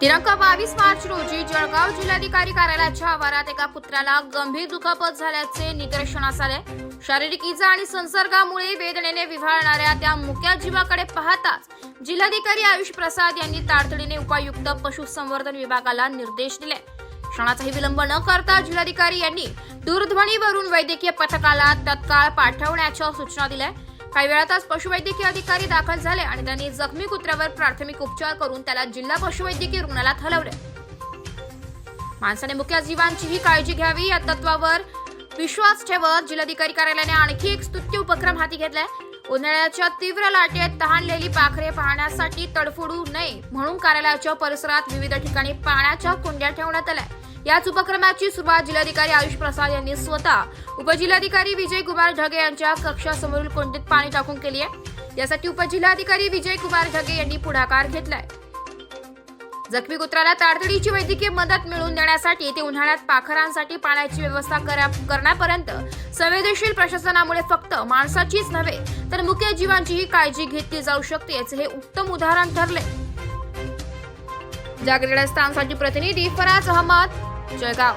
दिनांक बावीस मार्च रोजी जळगाव जिल्हाधिकारी कार्यालयाच्या आवारात एका पुत्राला गंभीर दुखापत झाल्याचे निदर्शनास आले. शारीरिक इजा आणि संसर्गामुळे वेदनेने विव्हाळणाऱ्या त्या मुक्या जीवाकडे पाहताच जिल्हाधिकारी आयुष प्रसाद यांनी तातडीने उपायुक्त पशुसंवर्धन विभागाला निर्देश दिले. क्षणाचाही विलंब न करता जिल्हाधिकारी यांनी दूरध्वनीवरून वैद्यकीय पथकाला तत्काळ पाठवण्याच्या सूचना दिल्या. काही वेळातच पशुवैद्यकीय अधिकारी दाखल झाले आणि त्यांनी जखमी कुत्र्यावर प्राथमिक उपचार करून त्याला जिल्हा पशुवैद्यकीय रुग्णालयात हलवले. माणसाने मुख्य जीवांचीही काळजी घ्यावी या तत्वावर विश्वास ठेवत जिल्हाधिकारी कार्यालयाने आणखी एक स्तुत्य उपक्रम हाती घेतलाय. उन्हाळ्याच्या तीव्र लाटेत तहानलेली पाखरे पाहण्यासाठी तडफडू नये म्हणून कार्यालयाच्या परिसरात विविध ठिकाणी पाण्याच्या कुंड्या ठेवण्यात आल्या. याच उपक्रमाची सुरुवात जिल्हाधिकारी आयुष प्रसाद यांनी स्वतः उपजिल्हाधिकारी विजय कुमार ढगे यांच्या कक्षासमोरील कोंडीत पाणी टाकून केली आहे. यासाठी उपजिल्हाधिकारी विजय कुमार ढगे यांनी पुढाकार घेतलाय. जखमी कुत्राला तातडीची वैद्यकीय मदत मिळवून देण्यासाठी ते उन्हाळ्यात पाखरांसाठी पाण्याची व्यवस्था करण्यापर्यंत संवेदनशील प्रशासनामुळे फक्त माणसाचीच नव्हे तर मुख्य जीवांचीही काळजी घेतली जाऊ शकते याचे हे उत्तम उदाहरण ठरले जागरण स्थानसाठी प्रतिनिधी फराज अहमद जळगाव